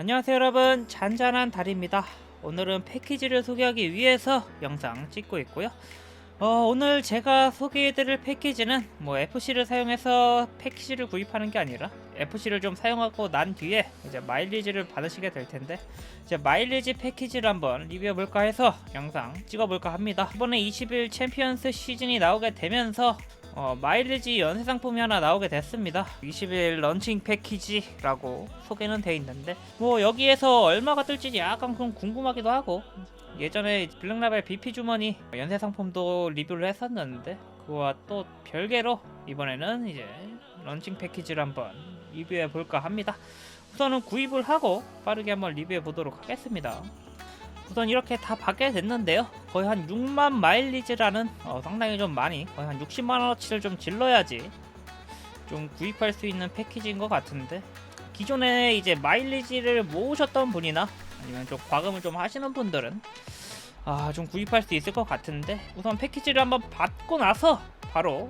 안녕하세요 여러분. 잔잔한 달입니다. 오늘은 패키지를 소개하기 위해서 영상 찍고 있고요. 어, 오늘 제가 소개해드릴 패키지는 뭐 FC를 사용해서 패키지를 구입하는 게 아니라 FC를 좀 사용하고 난 뒤에 이제 마일리지를 받으시게 될 텐데 이제 마일리지 패키지를 한번 리뷰해 볼까 해서 영상 찍어 볼까 합니다. 이번에 20일 챔피언스 시즌이 나오게 되면서 어, 마일리지 연쇄 상품이 하나 나오게 됐습니다. 20일 런칭 패키지라고 소개는 돼 있는데 뭐 여기에서 얼마가 뜰지 약간 좀 궁금하기도 하고 예전에 블랙라벨 BP 주머니 연쇄 상품도 리뷰를 했었는데 그와 또 별개로 이번에는 이제 런칭 패키지를 한번 리뷰해 볼까 합니다. 우선은 구입을 하고 빠르게 한번 리뷰해 보도록 하겠습니다. 우선 이렇게 다 받게 됐는데요. 거의 한 6만 마일리지라는 어, 상당히 좀 많이 거의 한 60만 원어치를 좀 질러야지 좀 구입할 수 있는 패키지인 것 같은데 기존에 이제 마일리지를 모으셨던 분이나 아니면 좀 과금을 좀 하시는 분들은 아 좀 구입할 수 있을 것 같은데 우선 패키지를 한번 받고 나서 바로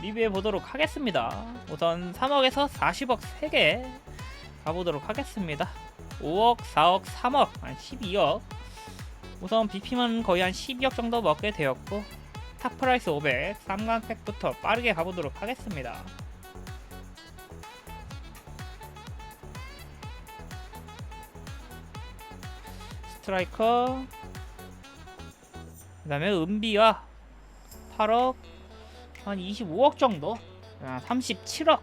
리뷰해 보도록 하겠습니다. 우선 3억에서 40억 3개 가보도록 하겠습니다. 5억, 4억, 3억, 한 12억 우선 BP만 거의 한 12억 정도 먹게 되었고 탑 프라이스 500 3강팩부터 빠르게 가보도록 하겠습니다. 스트라이커 그 다음에 은비와 8억 한 25억 정도 아, 37억.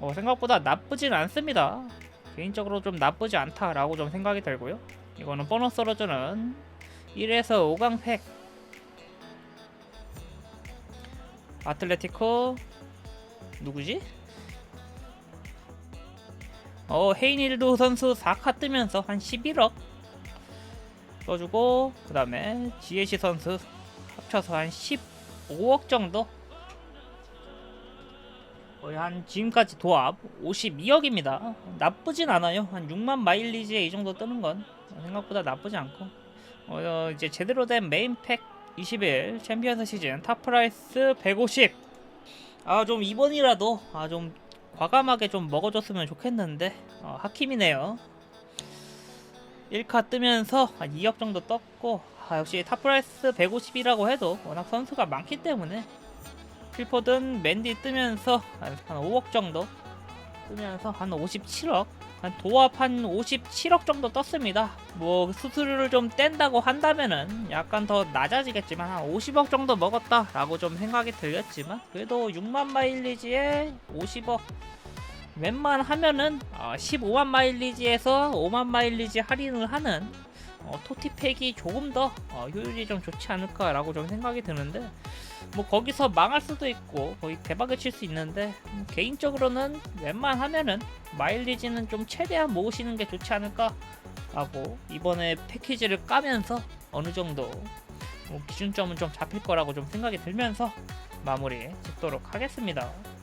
어, 생각보다 나쁘진 않습니다. 개인적으로 좀 나쁘지 않다라고 좀 생각이 들고요 이거는 보너스로 주는 1에서 5강 팩 아틀레티코 누구지? 어 헤이닐도 선수 4카 뜨면서 한 11억 써주고 그 다음에 지에시 선수 합쳐서 한 15억 정도 거의 한 지금까지 도합 52억입니다. 나쁘진 않아요. 한 6만 마일리지에 이 정도 뜨는 건 생각보다 나쁘지 않고. 어, 이제 제대로 된 메인 팩 21 챔피언스 시즌 탑 프라이스 150 아 좀 이번이라도 아 좀 과감하게 좀 먹어줬으면 좋겠는데 어, 하킴이네요. 1카 뜨면서 한 2억 정도 떴고 아, 역시 탑 프라이스 150이라고 해도 워낙 선수가 많기 때문에 필포든 맨디 뜨면서 한, 한 5억 정도 뜨면서 한 57억 한 도합 한 57억 정도 떴습니다. 뭐 수수료를 좀 뗀다고 한다면은 약간 더 낮아지겠지만 한 50억 정도 먹었다라고 좀 생각이 들겠지만 그래도 6만 마일리지에 50억 웬만하면은 어, 15만 마일리지에서 5만 마일리지 할인을 하는 어, 토티팩이 조금 더 어, 효율이 좀 좋지 않을까라고 좀 생각이 드는데 뭐 거기서 망할 수도 있고 거의 대박을 칠 수 있는데 음, 개인적으로는 웬만하면은 마일리지는 좀 최대한 모으시는 게 좋지 않을까라고 이번에 패키지를 까면서 어느 정도 뭐 기준점은 좀 잡힐 거라고 좀 생각이 들면서 마무리 짓도록 하겠습니다.